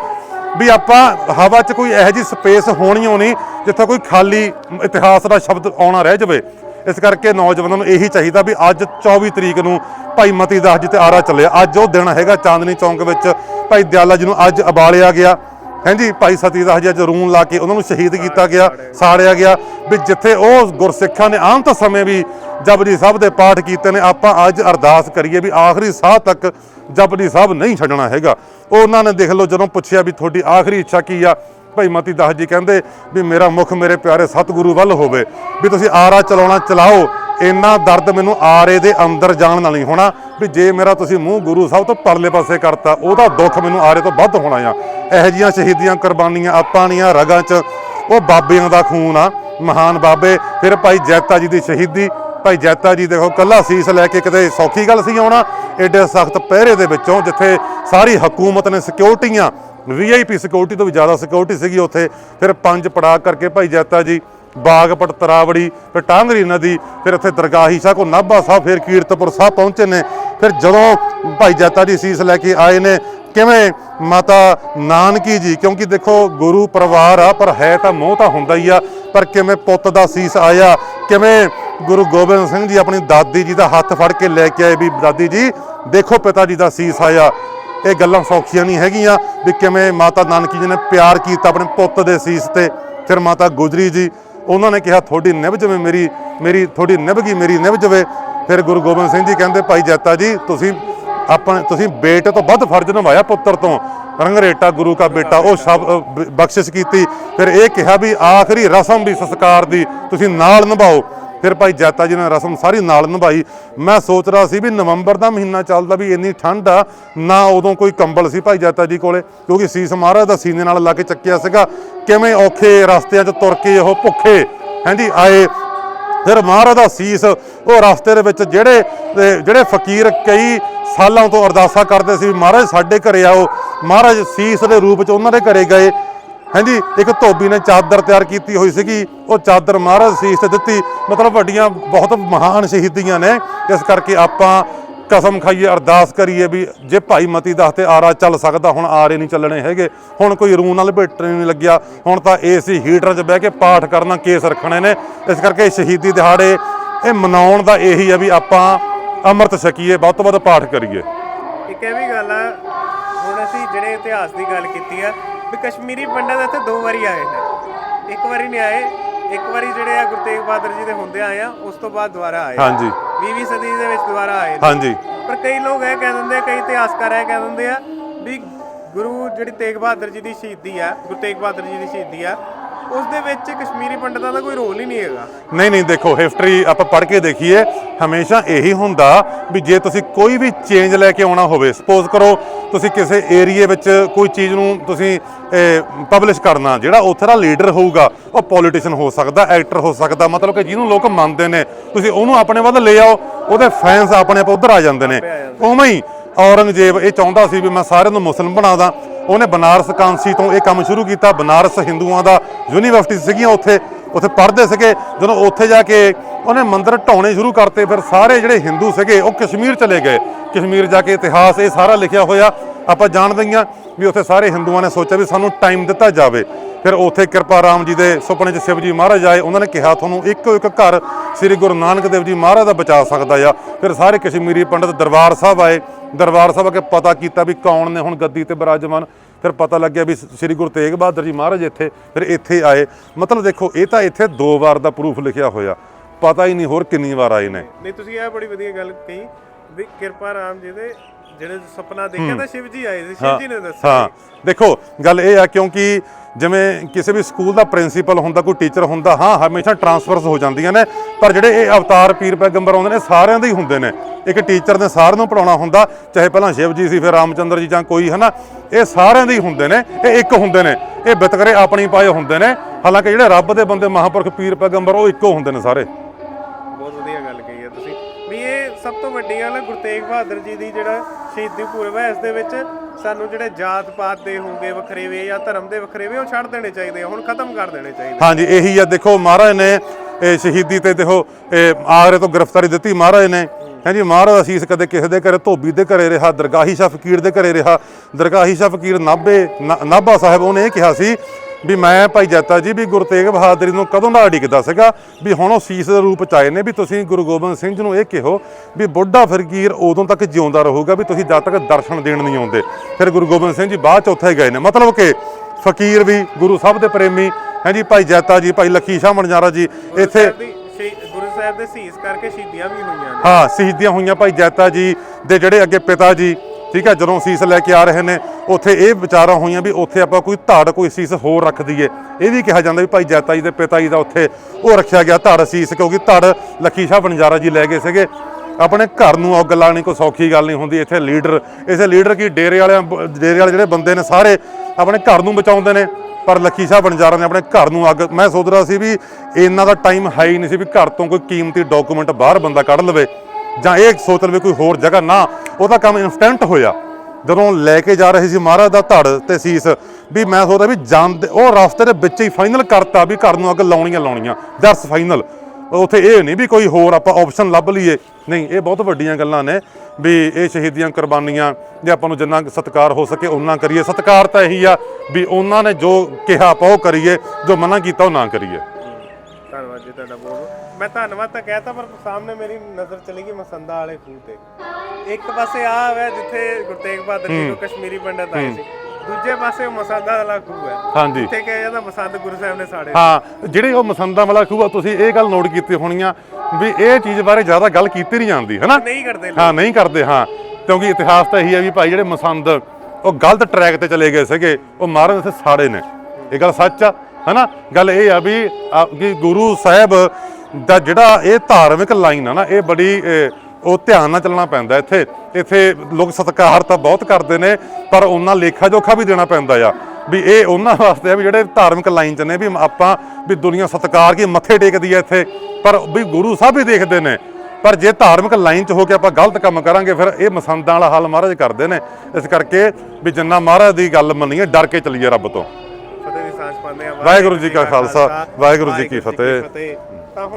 ਵੀ ਆਪਾਂ ਹਵਾ 'ਚ ਕੋਈ ਇਹੋ ਜਿਹੀ ਸਪੇਸ ਹੋਣੀ ਹੋਣੀ ਜਿੱਥੇ ਕੋਈ ਖਾਲੀ ਇਤਿਹਾਸ ਦਾ ਸ਼ਬਦ ਆਉਣਾ ਰਹਿ ਜਾਵੇ। ਇਸ ਕਰਕੇ ਨੌਜਵਾਨਾਂ ਨੂੰ ਇਹੀ ਚਾਹੀਦਾ ਵੀ ਅੱਜ 24 ਤਰੀਕ ਨੂੰ ਭਾਈ ਮਤੀ ਦਾਸ ਜੀ ਤੇ ਆਰਾ ਚੱਲਿਆ। ਅੱਜ ਉਹ ਦਿਨ ਹੈਗਾ ਚਾਂਦਨੀ ਚੌਂਕ ਵਿੱਚ। ਭਾਈ ਦਿਆਲਾ ਜੀ ਨੂੰ ਅੱਜ ਉਬਾਲਿਆ ਗਿਆ। ਹਾਂਜੀ, ਭਾਈ ਸਤੀ ਦਾਸ ਜੀ ਅੱਜ ਰੂਣ ਲਾ ਕੇ ਉਹਨਾਂ ਨੂੰ ਸ਼ਹੀਦ ਕੀਤਾ ਗਿਆ, ਸਾੜਿਆ ਗਿਆ। ਵੀ ਜਿੱਥੇ ਉਹ ਗੁਰਸਿੱਖਾਂ ਨੇ ਅੰਤ ਸਮੇਂ ਵੀ ਜਪਜੀ ਸਾਹਿਬ ਦੇ ਪਾਠ ਕੀਤੇ ਨੇ, ਆਪਾਂ ਅੱਜ ਅਰਦਾਸ ਕਰੀਏ ਵੀ ਆਖਰੀ ਸਾਹ ਤੱਕ ਜਪਜੀ ਸਾਹਿਬ ਨਹੀਂ ਛੱਡਣਾ ਹੈਗਾ। ਉਹ ਉਹਨਾਂ ਨੇ ਦੇਖ ਲਓ ਜਦੋਂ ਪੁੱਛਿਆ ਵੀ ਤੁਹਾਡੀ ਆਖਰੀ ਇੱਛਾ ਕੀ ਆ ਭਾਈ ਮਤੀ ਦਾਸ ਜੀ ਕਹਿੰਦੇ ਵੀ ਮੇਰਾ ਮੁਖ ਮੇਰੇ ਪਿਆਰੇ ਸਤਿਗੁਰੂ ਵੱਲ ਹੋਵੇ, ਵੀ ਤੁਸੀਂ ਆਰਾ ਚਲਾਉਣਾ ਚਲਾਓ, ਇੰਨਾ ਦਰਦ ਮੈਨੂੰ ਆਰੇ ਦੇ ਅੰਦਰ ਜਾਣ ਨਾਲ ਨਹੀਂ ਹੋਣਾ, ਵੀ ਜੇ ਮੇਰਾ ਤੁਸੀਂ ਮੂੰਹ ਗੁਰੂ ਸਾਹਿਬ ਤੋਂ ਪਰਲੇ ਪਾਸੇ ਕਰਤਾ, ਉਹਦਾ ਦੁੱਖ ਮੈਨੂੰ ਆਰੇ ਤੋਂ ਵੱਧ ਹੋਣਾ ਆ। ਇਹੋ ਜੀਆਂ ਸ਼ਹੀਦੀਆਂ ਕੁਰਬਾਨੀਆਂ ਆਪਾਂ ਦੀਆਂ ਰਗਾਂ 'ਚ, ਉਹ ਬਾਬਿਆਂ ਦਾ ਖੂਨ ਆ, ਮਹਾਨ ਬਾਬੇ। ਫਿਰ ਭਾਈ ਜੈਤਾ ਜੀ ਦੀ ਸ਼ਹੀਦੀ, ਭਾਈ ਜੈਤਾ ਜੀ ਦੇਖੋ ਕੱਲਾ ਸੀਸ ਲੈ ਕੇ ਕਿਤੇ ਸੌਖੀ ਗੱਲ ਸੀ ਆਉਣਾ ਐਡੇ ਸਖਤ ਪਹਿਰੇ ਦੇ ਵਿੱਚੋਂ, ਜਿੱਥੇ ਸਾਰੀ ਹਕੂਮਤ ਨੇ ਸਿਕਿਉਰਟੀਆਂ ਵੀਆਈਪੀ ਸਿਕਿਉਰਿਟੀ ਤੋਂ ਵੀ ਜ਼ਿਆਦਾ ਸਿਕਿਉਰਿਟੀ ਸੀਗੀ ਉੱਥੇ। ਫਿਰ ਪੰਜ ਪੜਾਅ ਕਰਕੇ ਭਾਈ ਜੈਤਾ ਜੀ ਬਾਗਪਟ ਤਰਾਵੜੀ, ਫਿਰ ਟਾਂਗਰੀ ਨਦੀ, ਫਿਰ ਇੱਥੇ ਦਰਗਾਹੀ ਸਾਹਿਬ ਕੋ ਨਾਭਾ ਸਾਹਿਬ, ਫਿਰ ਕੀਰਤਪੁਰ ਸਾਹਿਬ ਪਹੁੰਚੇ ਨੇ। ਫਿਰ ਜਦੋਂ ਭਾਈ ਜੈਤਾ ਜੀ ਸੀਸ ਲੈ ਕੇ ਆਏ ਨੇ, ਕਿਵੇਂ ਮਾਤਾ ਨਾਨਕੀ ਜੀ? ਕਿਉਂਕਿ ਦੇਖੋ, ਗੁਰੂ ਪਰਿਵਾਰ ਆ, ਪਰ ਹੈ ਤਾਂ ਮੋਹ ਤਾਂ ਹੁੰਦਾ ਹੀ ਆ, ਪਰ ਕਿਵੇਂ ਪੁੱਤ ਦਾ ਸੀਸ ਆਇਆ, ਕਿਵੇਂ ਗੁਰੂ ਗੋਬਿੰਦ ਸਿੰਘ ਜੀ ਆਪਣੀ ਦਾਦੀ ਜੀ ਦਾ ਹੱਥ ਫੜ ਕੇ ਲੈ ਕੇ ਆਏ ਵੀ ਦਾਦੀ ਜੀ, ਦੇਖੋ ਪਿਤਾ ਜੀ ਦਾ ਸੀਸ ਆਇਆ। ਇਹ ਗੱਲਾਂ ਸੌਖੀਆਂ ਨਹੀਂ ਹੈਗੀਆਂ ਵੀ ਕਿਵੇਂ ਮਾਤਾ ਨਾਨਕੀ ਜੀ ਨੇ ਪਿਆਰ ਕੀਤਾ ਆਪਣੇ ਪੁੱਤ ਦੇ ਸੀਸ ਤੇ, ਫਿਰ ਮਾਤਾ ਗੁਜਰੀ ਜੀ, ਉਹਨਾਂ ਨੇ ਕਿਹਾ, ਤੁਹਾਡੀ ਨਿਭ ਜਵੇ ਮੇਰੀ ਮੇਰੀ, ਤੁਹਾਡੀ ਨਿਭ ਗਈ, ਮੇਰੀ ਨਿਭ ਜਵੇ। ਫਿਰ ਗੁਰੂ ਗੋਬਿੰਦ ਸਿੰਘ ਜੀ ਕਹਿੰਦੇ, ਭਾਈ ਜੈਤਾ ਜੀ, ਤੁਸੀਂ ਆਪਣੇ, ਤੁਸੀਂ ਬੇਟੇ ਤੋਂ ਵੱਧ ਫਰਜ਼ ਨਿਭਾਇਆ ਪੁੱਤਰ ਤੋਂ। ਰੰਗਰੇਟਾ, ਗੁਰੂ ਕਾ ਬੇਟਾ, ਉਹ ਸਭ ਬਖਸ਼ਿਸ਼ ਕੀਤੀ। ਫਿਰ ਇਹ ਕਿਹਾ ਵੀ ਆਖਰੀ ਰਸਮ ਵੀ ਸੰਸਕਾਰ ਦੀ ਤੁਸੀਂ ਨਾਲ ਨਿਭਾਓ। ਫਿਰ ਭਾਈ ਜੈਤਾ ਜੀ ਨੇ ਰਸਮ ਸਾਰੀ ਨਾਲ ਨਿਭਾਈ। ਮੈਂ ਸੋਚ ਰਿਹਾ ਸੀ ਵੀ ਨਵੰਬਰ ਦਾ ਮਹੀਨਾ ਚੱਲਦਾ ਵੀ ਇੰਨੀ ਠੰਡ ਆ, ਨਾ ਉਦੋਂ ਕੋਈ ਕੰਬਲ ਸੀ ਭਾਈ ਜੈਤਾ ਜੀ ਕੋਲੇ, ਕਿਉਂਕਿ ਸੀਸ ਮਹਾਰਾਜ ਦਾ ਸੀਨੇ ਨਾਲ ਲਾ ਕੇ ਚੱਕਿਆ ਸੀਗਾ। ਕਿਵੇਂ ਔਖੇ ਰਸਤਿਆਂ 'ਚ ਤੁਰ ਕੇ ਉਹ ਭੁੱਖੇ, ਹਾਂਜੀ, ਆਏ। ਫਿਰ ਮਹਾਰਾਜ ਦਾ ਸੀਸ, ਉਹ ਰਸਤੇ ਦੇ ਵਿੱਚ ਜਿਹੜੇ ਜਿਹੜੇ ਫਕੀਰ ਕਈ ਸਾਲਾਂ ਤੋਂ ਅਰਦਾਸਾਂ ਕਰਦੇ ਸੀ ਵੀ ਮਹਾਰਾਜ ਸਾਡੇ ਘਰੇ ਆਓ। ਮਹਾਰਾਜ ਸੀਸ ਦੇ ਰੂਪ 'ਚ ਉਹਨਾਂ ਦੇ ਘਰੇ ਗਏ। ਹਾਂਜੀ, ਇੱਕ ਧੋਬੀ ਨੇ ਚਾਦਰ ਤਿਆਰ ਕੀਤੀ ਹੋਈ ਸੀਗੀ। ਉਹ ਚਾਦਰ ਮਹਾਰਾਜ ਸੀਸ ਤੇ ਦਿੱਤੀ। ਮਤਲਬ ਵੱਡੀਆਂ, ਬਹੁਤ ਮਹਾਨ ਸ਼ਹੀਦੀਆਂ ਨੇ। ਇਸ ਕਰਕੇ ਆਪਾਂ ਕਸਮ ਖਾਈਏ, ਅਰਦਾਸ ਕਰੀਏ ਵੀ ਜੇ ਭਾਈ ਮਤੀ ਦਾ ਤੇ ਆਰਾ ਚੱਲ ਸਕਦਾ, ਹੁਣ ਆਰੇ ਨਹੀਂ ਚੱਲਣੇ ਹੈਗੇ। ਹੁਣ ਕੋਈ ਰੂਹ ਨਾਲ ਲਪੇਟਣ ਨਹੀਂ ਲੱਗਿਆ। ਹੁਣ ਤਾਂ ਏਸੀ ਹੀਟਰਾਂ 'ਚ ਬਹਿ ਕੇ ਪਾਠ ਕਰਨਾ ਕੇਸ ਰੱਖਣੇ ਨੇ। ਇਸ ਕਰਕੇ ਸ਼ਹੀਦੀ ਦਿਹਾੜੇ, ਇਹ ਮਨਾਉਣ ਦਾ ਇਹੀ ਆ ਵੀ ਆਪਾਂ ਅੰਮ੍ਰਿਤ ਛਕੀਏ, ਵੱਧ ਤੋਂ ਵੱਧ ਪਾਠ ਕਰੀਏ। ਇੱਕ ਇਹ ਵੀ ਗੱਲ ਆ, ਹੁਣ ਅਸੀਂ ਜਿਹੜੇ ਇਤਿਹਾਸ ਦੀ ਗੱਲ ਕੀਤੀ ਆ ਵੀ ਕਸ਼ਮੀਰੀ ਪੰਡਤ ਇੱਥੇ ਦੋ ਵਾਰੀ ਆਏ ਨੇ। ਇੱਕ ਵਾਰੀ ਨਹੀਂ ਆਏ ਇੱਕ ਵਾਰੀ ਜਿਹੜੇ ਆ ਗੁਰੂ ਤੇਗ ਬਹਾਦਰ ਜੀ ਦੇ ਹੁੰਦੇ ਆਏ ਆ ਉਸ ਤੋਂ ਬਾਅਦ ਦੁਬਾਰਾ ਆਏ ਹਾਂਜੀ। 20ਵੀਂ ਸਦੀ ਦੇ ਵਿੱਚ ਦੁਬਾਰਾ ਆਏ ਨੇ। ਹਾਂਜੀ। ਪਰ ਕਈ ਲੋਕ ਇਹ ਕਹਿ ਦਿੰਦੇ ਆ ਕਈ ਇਤਿਹਾਸਕਾਰ ਇਹ ਕਹਿ ਦਿੰਦੇ ਆ ਵੀ ਗੁਰੂ ਜਿਹੜੀ ਤੇਗ ਬਹਾਦਰ ਜੀ ਦੀ ਸ਼ਹੀਦੀ ਆ ਗੁਰੂ ਤੇਗ ਬਹਾਦਰ ਜੀ ਦੀ ਸ਼ਹੀਦੀ ਆ ਉਸ ਦੇ ਵਿੱਚ ਕਸ਼ਮੀਰੀ ਪੰਡਤਾਂ ਦਾ ਕੋਈ ਰੋਲ ਹੀ ਨਹੀਂ ਹੈਗਾ। ਨਹੀਂ ਨਹੀਂ ਦੇਖੋ ਹਿਸਟਰੀ ਆਪਾਂ ਪੜ੍ਹ ਕੇ ਦੇਖੀਏ ਹਮੇਸ਼ਾ ਇਹੀ ਹੁੰਦਾ ਵੀ ਜੇ ਤੁਸੀਂ ਕੋਈ ਵੀ ਚੇਂਜ ਲੈ ਕੇ ਆਉਣਾ ਹੋਵੇ ਸਪੋਜ਼ ਕਰੋ ਤੁਸੀਂ ਕਿਸੇ ਏਰੀਏ ਵਿੱਚ ਕੋਈ ਚੀਜ਼ ਨੂੰ ਤੁਸੀਂ ਪਬਲਿਸ਼ ਕਰਨਾ ਜਿਹੜਾ ਉੱਥੇ ਦਾ ਲੀਡਰ ਹੋਊਗਾ ਉਹ ਪੋਲੀਟੀਸ਼ੀਅਨ ਹੋ ਸਕਦਾ ਐਕਟਰ ਹੋ ਸਕਦਾ ਮਤਲਬ ਕਿ ਜਿਹਨੂੰ ਲੋਕ ਮੰਨਦੇ ਨੇ ਤੁਸੀਂ ਉਹਨੂੰ ਆਪਣੇ ਵੱਲ ਲੈ ਆਓ ਉਹਦੇ ਫੈਨਸ ਆਪਣੇ ਆਪ ਉੱਧਰ ਆ ਜਾਂਦੇ ਨੇ। ਉਵੇਂ ਹੀ ਔਰੰਗਜ਼ੇਬ ਇਹ ਚਾਹੁੰਦਾ ਸੀ ਵੀ ਮੈਂ ਸਾਰਿਆਂ ਨੂੰ ਮੁਸਲਮ ਬਣਾ ਦਾਂ ਉਹਨੇ ਬਨਾਰਸ ਕਾਂਸੀ ਤੋਂ ਇਹ ਕੰਮ ਸ਼ੁਰੂ ਕੀਤਾ। ਬਨਾਰਸ ਹਿੰਦੂਆਂ ਦਾ ਯੂਨੀਵਰਸਿਟੀ ਸੀਗੀਆਂ ਉੱਥੇ। ਉੱਥੇ ਪੜ੍ਹਦੇ ਸੀਗੇ। ਜਦੋਂ ਉੱਥੇ ਜਾ ਕੇ ਉਹਨੇ ਮੰਦਰ ਢਾਉਣੇ ਸ਼ੁਰੂ ਕਰਤੇ, ਫਿਰ ਸਾਰੇ ਜਿਹੜੇ ਹਿੰਦੂ ਸੀਗੇ, ਉਹ ਕਸ਼ਮੀਰ ਚਲੇ ਗਏ। ਕਸ਼ਮੀਰ ਜਾ ਕੇ ਇਤਿਹਾਸ ਇਹ ਸਾਰਾ ਲਿਖਿਆ ਹੋਇਆ। ਆਪਾਂ ਜਾਣਦੇ ਹਾਂ ਵੀ ਉੱਥੇ ਸਾਰੇ ਹਿੰਦੂਆਂ ਨੇ ਸੋਚਿਆ ਵੀ ਸਾਨੂੰ ਟਾਈਮ ਦਿੱਤਾ ਜਾਵੇ। ਫਿਰ ਉੱਥੇ ਕਿਰਪਾ ਰਾਮ ਜੀ ਦੇ ਸੁਪਨੇ 'ਚ ਸ਼ਿਵ ਜੀ ਮਹਾਰਾਜ ਆਏ। ਉਹਨਾਂ ਨੇ ਕਿਹਾ, ਤੁਹਾਨੂੰ ਇੱਕੋ ਇੱਕ ਘਰ ਸ੍ਰੀ ਗੁਰੂ ਨਾਨਕ ਦੇਵ ਜੀ ਮਹਾਰਾਜ ਦਾ ਬਚਾ ਸਕਦਾ ਆ। ਫਿਰ ਸਾਰੇ ਕਸ਼ਮੀਰੀ ਪੰਡਤ ਦਰਬਾਰ ਸਾਹਿਬ ਆਏ। ਦਰਬਾਰ ਸਾਹਿਬ ਆ ਪਤਾ ਕੀਤਾ ਵੀ ਕੌਣ ਨੇ ਹੁਣ ਗੱਦੀ ਤੇ ਬਿਰਾਜਮਾਨ। ਫਿਰ ਪਤਾ ਲੱਗਿਆ ਵੀ ਸ੍ਰੀ ਗੁਰੂ ਤੇਗ ਬਹਾਦਰ ਜੀ ਮਹਾਰਾਜ ਇੱਥੇ, ਫਿਰ ਇੱਥੇ ਆਏ। ਮਤਲਬ ਦੇਖੋ, ਇਹ ਤਾਂ ਇੱਥੇ ਦੋ ਵਾਰ ਦਾ ਪ੍ਰੂਫ ਲਿਖਿਆ ਹੋਇਆ। ਪਤਾ ਹੀ ਨਹੀਂ ਹੋਰ ਕਿੰਨੀ ਵਾਰ ਆਏ ਨੇ। ਨਹੀਂ, ਤੁਸੀਂ ਇਹ ਬੜੀ ਵਧੀਆ ਗੱਲ ਕਹੀ। ਵੀ ਕਿਰਪਾ ਰਾਮ ਜੀ ਦੇ ਜਿਹੜੇ ਸੁਪਨਾ ਦੇਖਿਆ ਤਾਂ ਸ਼ਿਵ ਜੀ ਆਏ ਸੀ ਸ਼ਿਵ ਜੀ ਨੇ ਦੱਸਿਆ ਹਾਂ। ਦੇਖੋ ਗੱਲ ਇਹ ਆ ਕਿਉਂਕਿ ਜਿਵੇਂ ਕਿਸੇ ਵੀ ਸਕੂਲ ਦਾ ਪ੍ਰਿੰਸੀਪਲ ਹੁੰਦਾ ਕੋਈ ਟੀਚਰ ਹੁੰਦਾ ਹਾਂ ਹਮੇਸ਼ਾ ਟਰਾਂਸਫਰਸ ਹੋ ਜਾਂਦੀਆਂ ਨੇ ਪਰ ਜਿਹੜੇ ਇਹ ਅਵਤਾਰ ਪੀਰ ਪੈਗੰਬਰ ਆਉਂਦੇ ਨੇ ਸਾਰਿਆਂ ਦੇ ਹੀ ਹੁੰਦੇ ਨੇ। ਇੱਕ ਟੀਚਰ ਨੇ ਸਾਰਿਆਂ ਨੂੰ ਪੜਾਉਣਾ ਹੁੰਦਾ ਚਾਹੇ ਪਹਿਲਾਂ ਸ਼ਿਵ ਜੀ ਸੀ ਫਿਰ ਰਾਮਚੰਦਰ ਜੀ ਜਾਂ ਕੋਈ ਹਨਾ? ਇਹ ਸਾਰਿਆਂ ਦੇ ਹੀ ਹੁੰਦੇ ਨੇ ਇਹ ਇੱਕ ਹੁੰਦੇ ਨੇ। ਇਹ ਬਿਤਕਰੇ ਆਪਣੀ ਪਾਏ ਹੁੰਦੇ ਨੇ। ਹਾਲਾਂਕਿ ਜਿਹੜੇ ਰੱਬ ਦੇ ਬੰਦੇ ਮਹਾਂਪੁਰਖ ਪੀਰ ਪੈਗੰਬਰ ਉਹ ਇੱਕੋ ਹੁੰਦੇ ਨੇ ਸਾਰੇ। ਸਭ ਤੋਂ ਗੁਰੂ ਤੇਗ ਬਹਾਦਰ ਜੀ ਦੀ ਜਿਹੜਾ ਸ਼ਹੀਦੀ ਪੂਰਬ ਹੈ, ਇਸ ਦੇ ਵਿੱਚ ਸਾਨੂੰ ਜਿਹੜੇ ਜਾਤ ਪਾਤ ਦੇ ਹੋਣਗੇ ਵੱਖਰੇਵੇ ਜਾਂ ਧਰਮ ਦੇ ਵੱਖਰੇਵੇ ਉਹ ਛੱਡ ਦੇਣੇ ਚਾਹੀਦੇ ਆ, ਹੁਣ ਖਤਮ ਕਰ ਦੇਣੇ ਚਾਹੀਦੇ ਹਾਂਜੀ, ਇਹੀ ਆ, ਦੇਖੋ ਮਹਾਰਾਜ ਨੇ ਇਹ ਸ਼ਹੀਦੀ ਤੇ ਦੇਖੋ, ਇਹ ਆਗਰੇ ਤੋਂ ਗ੍ਰਿਫਤਾਰੀ ਦਿੱਤੀ ਮਹਾਰਾਜ ਨੇ। ਹਾਂਜੀ, ਮਹਾਰਾਜ ਦਾ ਅਸੀਸ ਕਦੇ ਕਿਸੇ ਦੇ ਘਰੇ, ਧੋਬੀ ਦੇ ਘਰੇ ਰਿਹਾ, ਦਰਗਾਹੀ ਸ਼ਾਹ ਫਕੀਰ ਦੇ ਘਰੇ ਰਿਹਾ। ਦਰਗਾਹੀ ਸ਼ਾਹ ਫਕੀਰ ਨਾਭੇ ਨਾਭਾ ਸਾਹਿਬ ਉਹਨੇ ਇਹ ਕਿਹਾ ਸੀ ਵੀ ਮੈਂ ਭਾਈ ਜੱਤਾ ਜੀ ਵੀ ਗੁਰੂ ਤੇਗ ਬਹਾਦਰ ਨੂੰ ਕਦੋਂ ਦਾ ਅੜਿਕਦਾ ਸੀਗਾ? ਵੀ ਹੁਣ ਉਹ ਸੀਸ ਦੇ ਰੂਪ ਚ ਆਏ ਨੇ ਵੀ ਤੁਸੀਂ ਗੁਰੂ ਗੋਬਿੰਦ ਸਿੰਘ ਜੀ ਨੂੰ ਇਹ ਕਿਹੋ? ਵੀ ਬੁੱਢਾ ਫਕੀਰ ਉਦੋਂ ਤੱਕ ਜਿਉਂਦਾ ਰਹੂਗਾ ਵੀ ਤੁਸੀਂ ਜਦ ਤੱਕ ਦਰਸ਼ਨ ਦੇਣ ਨਹੀਂ ਆਉਂਦੇ। ਫਿਰ ਗੁਰੂ ਗੋਬਿੰਦ ਸਿੰਘ ਜੀ ਬਾਅਦ ਚ ਉੱਥੇ ਗਏ ਨੇ। ਮਤਲਬ ਕਿ ਫਕੀਰ ਵੀ ਗੁਰੂ ਸਾਹਿਬ ਦੇ ਪ੍ਰੇਮੀ ਹੈ ਜੀ ਭਾਈ ਜੈਤਾ ਜੀ ਭਾਈ ਲੱਖੀ ਸ਼ਾਹ ਮਣਜਾਰਾ ਜੀ ਇੱਥੇ ਗੁਰੂ ਸਾਹਿਬ ਦੇ ਸੀਸ ਕਰਕੇ ਸ਼ਹੀਦੀਆਂ ਵੀ ਹੋਈਆਂ ਨੇ। ਹਾਂ ਸ਼ਹੀਦੀਆਂ ਹੋਈਆਂ ਭਾਈ ਜੈਤਾ ਜੀ ਦੇ ਜਿਹੜੇ ਅੱਗੇ ਪਿਤਾ ਜੀ ਠੀਕ ਹੈ, ਜਦੋਂ ਸੀਸ ਲੈ ਕੇ ਆ ਰਹੇ ਨੇ, ਉੱਥੇ ਇਹ ਵਿਚਾਰਾਂ ਹੋਈਆਂ ਵੀ ਉੱਥੇ ਆਪਾਂ ਕੋਈ ਧੜ, ਕੋਈ ਸੀਸ ਹੋਰ ਰੱਖ ਦਈਏ। ਇਹ ਵੀ ਕਿਹਾ ਜਾਂਦਾ ਵੀ ਭਾਈ ਜੈਤਾ ਜੀ ਦੇ ਪਿਤਾ ਜੀ ਦਾ ਉੱਥੇ ਉਹ ਰੱਖਿਆ ਗਿਆ ਧੜ ਸੀਸ, ਕਿਉਂਕਿ ਧੜ ਲੱਖੀ ਸ਼ਾਹ ਬਣਜਾਰਾ ਜੀ ਲੈ ਗਏ ਸੀਗੇ। ਆਪਣੇ ਘਰ ਨੂੰ ਅੱਗ ਲਾਣੀ ਕੋਈ ਸੌਖੀ ਗੱਲ ਨਹੀਂ ਹੁੰਦੀ, ਇੱਥੇ ਲੀਡਰ ਇਸੇ ਲੀਡਰ ਕੀ ਡੇਰੇ ਵਾਲਿਆਂ, ਡੇਰੇ ਵਾਲੇ ਜਿਹੜੇ ਬੰਦੇ ਨੇ ਸਾਰੇ ਆਪਣੇ ਘਰ ਨੂੰ ਬਚਾਉਂਦੇ ਨੇ, ਪਰ ਲੱਖੀ ਸ਼ਾਹ ਬਣਜਾਰਾ ਨੇ ਆਪਣੇ ਘਰ ਨੂੰ ਅੱਗ, ਮੈਂ ਸੋਚਦਾ ਸੀ ਵੀ ਇਹਨਾਂ ਦਾ ਟਾਈਮ ਹੈ ਹੀ ਨਹੀਂ ਸੀ ਵੀ ਘਰ ਤੋਂ ਕੋਈ ਕੀਮਤੀ ਡਾਕੂਮੈਂਟ ਬਾਹਰ ਬੰਦਾ ਕੱਢ ਲਵੇ, ਜਾਂ ਇਹ ਸੋਚ ਲਵੇ ਕੋਈ ਹੋਰ ਜਗ੍ਹਾ ਨਾ ਉਹਦਾ ਕੰਮ ਇਨਸਟੈਂਟ ਹੋਇਆ। ਜਦੋਂ ਲੈ ਕੇ ਜਾ ਰਹੇ ਸੀ ਮਹਾਰਾਜ ਦਾ ਧੜ ਤੇ ਸੀਸ, ਵੀ ਮੈਂ ਸੋਚਦਾ ਵੀ ਜਾਂਦੇ ਉਹ ਰਸਤੇ ਦੇ ਵਿੱਚ ਹੀ ਫਾਈਨਲ ਕਰਤਾ ਵੀ ਘਰ ਨੂੰ ਅੱਗ ਲਾਉਣੀਆਂ ਲਾਉਣੀਆਂ। ਦੈਟਸ ਫਾਈਨਲ ਉੱਥੇ ਇਹ ਨਹੀਂ ਵੀ ਕੋਈ ਹੋਰ ਆਪਾਂ ਆਪਸ਼ਨ ਲੱਭ ਲਈਏ। ਨਹੀਂ, ਇਹ ਬਹੁਤ ਵੱਡੀਆਂ ਗੱਲਾਂ ਨੇ ਵੀ ਇਹ ਸ਼ਹੀਦੀਆਂ ਕੁਰਬਾਨੀਆਂ ਜੇ ਆਪਾਂ ਨੂੰ ਜਿੰਨਾ ਕੁ ਸਤਿਕਾਰ ਹੋ ਸਕੇ ਉਹਨਾਂ ਕਰੀਏ। ਸਤਿਕਾਰ ਤਾਂ ਇਹੀ ਆ ਵੀ ਉਹਨਾਂ ਨੇ ਜੋ ਕਿਹਾ ਆਪਾਂ ਉਹ ਕਰੀਏ, ਜੋ ਮਨਾ ਕੀਤਾ ਉਹ ਨਾ ਕਰੀਏ। ਧੰਨਵਾਦ ਜੀ ਤੁਹਾਡਾ ਬਹੁਤ। ਮੈਂ ਧੰਨਵਾਦ ਤਾਂ ਕਹਿਤਾ ਪਰ ਸਾਹਮਣੇ ਮੇਰੀ ਨਜ਼ਰ ਚਲੀ ਗਈ ਮਸੰਦਾ ਵਾਲੇ ਖੂਹ ਤੇ। ਇੱਕ ਪਾਸੇ ਆ ਹੈ ਜਿੱਥੇ ਗੁਰੂ ਤੇਗ ਬਹਾਦਰ ਜੀ ਨੂੰ ਕਸ਼ਮੀਰੀ ਪੰਡਤ ਆਏ ਸੀ। ਦੂਜੇ ਪਾਸੇ ਉਹ ਮਸੰਦਾ ਵਾਲਾ ਖੂਹ ਹੈ। ਹਾਂਜੀ। ਜਿੱਥੇ ਕਿਹਾ ਜਾਂਦਾ ਮਸੰਦ ਗੁਰੂ ਸਾਹਿਬ ਨੇ ਸਾੜੇ ਹਾਂ ਜਿਹੜੇ ਉਹ ਮਸੰਦਾਂ ਵਾਲਾ ਖੂਹ ਆ ਤੁਸੀਂ ਇਹ ਗੱਲ ਨੋਟ ਕੀਤੀ ਹੋਣੀਆਂ ਵੀ ਇਹ ਚੀਜ਼ ਬਾਰੇ ਜ਼ਿਆਦਾ ਗੱਲ ਕੀਤੀ ਨਹੀਂ ਜਾਂਦੀ ਹੈਨਾ? ਨਹੀਂ ਕਰਦੇ। ਹਾਂ ਨਹੀਂ ਕਰਦੇ ਹਾਂ। ਕਿਉਂਕਿ ਇਤਿਹਾਸ ਤਾਂ ਇਹੀ ਹੈ ਵੀ ਭਾਈ ਜਿਹੜੇ ਮਸੰਦ ਉਹ ਗਲਤ ਟਰੈਕ ਤੇ ਚਲੇ ਗਏ ਸੀਗੇ ਉਹ ਮਹਾਰਾਜ ਇੱਥੇ ਸਾੜੇ ਨੇ। ਇਹ ਗੱਲ ਸੱਚ ਆ ਹੈਨਾ? ਗੱਲ ਇਹ ਆ ਵੀ ਆ ਕਿ ਗੁਰੂ ਸਾਹਿਬ ਦਾ ਜਿਹੜਾ ਇਹ ਧਾਰਮਿਕ ਲਾਈਨ ਆ ਨਾ ਇਹ ਬੜੀ ਉਹ ਧਿਆਨ ਨਾਲ ਚੱਲਣਾ ਪੈਂਦਾ ਇੱਥੇ। ਇੱਥੇ ਲੋਕ ਸਤਿਕਾਰ ਤਾਂ ਬਹੁਤ ਕਰਦੇ ਨੇ ਪਰ ਉਹਨਾਂ ਲੇਖਾ ਜੋਖਾ ਵੀ ਦੇਣਾ ਪੈਂਦਾ ਆ। ਵੀ ਇਹ ਉਹਨਾਂ ਵਾਸਤੇ ਆ ਵੀ ਜਿਹੜੇ ਧਾਰਮਿਕ ਲਾਈਨ 'ਚ ਨੇ ਵੀ ਆਪਾਂ ਵੀ ਦੁਨੀਆ ਸਤਿਕਾਰ ਕੀ ਮੱਥੇ ਟੇਕਦੀ ਆ ਇੱਥੇ ਪਰ ਵੀ ਗੁਰੂ ਸਾਹਿਬ ਵੀ ਦੇਖਦੇ ਨੇ। ਪਰ ਜੇ ਧਾਰਮਿਕ ਲਾਈਨ 'ਚ ਹੋ ਕੇ ਆਪਾਂ ਗਲਤ ਕੰਮ ਕਰਾਂਗੇ ਫਿਰ ਇਹ ਮਸੰਦਾਂ ਵਾਲਾ ਹਾਲ ਮਹਾਰਾਜ ਕਰਦੇ ਨੇ। ਇਸ ਕਰਕੇ ਵੀ ਜਿੰਨਾ ਮਹਾਰਾਜ ਦੀ ਗੱਲ ਮੰਨੀਏ ਡਰ ਕੇ ਚੱਲੀਏ ਰੱਬ ਤੋਂ। ਫਤਿਹ ਦੀ ਸਾਂਝ ਪਾਉਂਦੇ ਆ ਵਾਹਿਗੁਰੂ ਜੀ ਕਾ ਖਾਲਸਾ, ਵਾਹਿਗੁਰੂ ਜੀ ਕੀ ਫਤਿਹ।